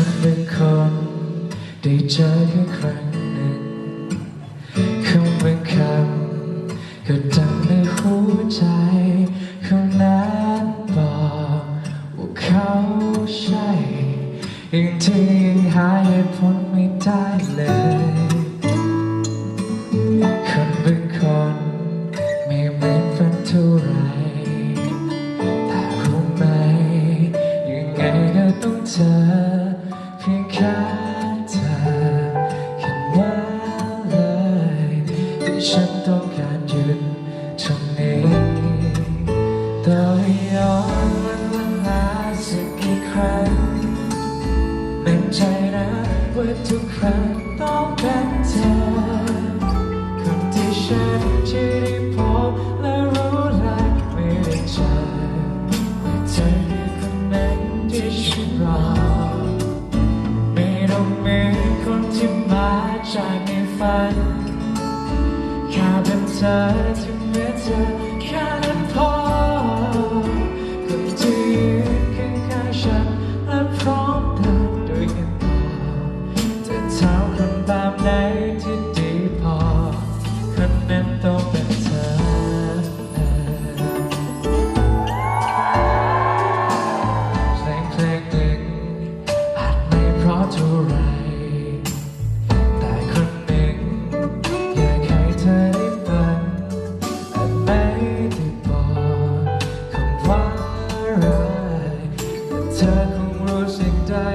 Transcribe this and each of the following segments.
คนหนึ่งคนได้เจอแค่ครั้งหนึ่งคำเป็นคำก็ดังในหัวใจคนนั้นบอกว่าเขาใช่ยิ่งที่ยิ่งหายผลไม่ได้เลย ฉันต้องการหยุดตรงนี้ต่อให้ย้อนวันเวลาสักกี่ครั้งเป็นใจนะว่าทุกครั้งต้องเป็นเธอคนที่ฉันจะได้พบและรู้และไม่ได้เจอว่าเธอคือคนนั้นที่ฉันรอ จากในฝันแค่เป็นเธอที่เมื่อเธอแค่นั้นพอคนที่ยืนข้างๆฉันและพร้อมเดินด้วยกันต่อจะเท่าคนแบบไหนที่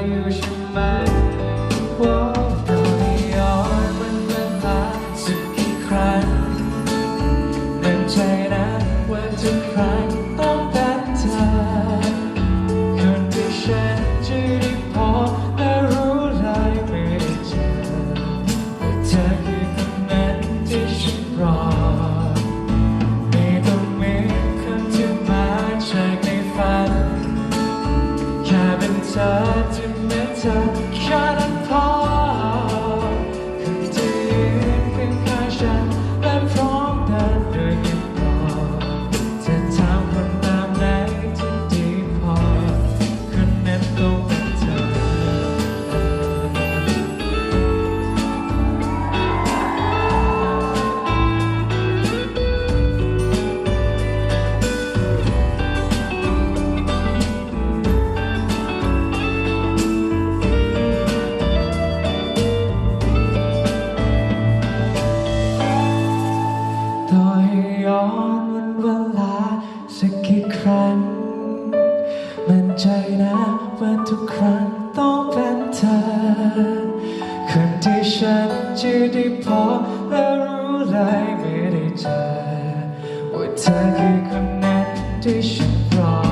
อยู่ใช่ไหมว่าเราได้ย้อนวันเวลาสักกี่ครั้งมั่นใจนะว่าทุกครั้งต้องเป็นเธอคนที่ฉันจะ เห ครั้ง มั่นใจนะว่าทุกครั้งต้องเป็นเธอ คนที่ฉันจะได้พบและรู้เลยไม่ได้เจอว่าเธอคือคนนั้นที่ฉันรอ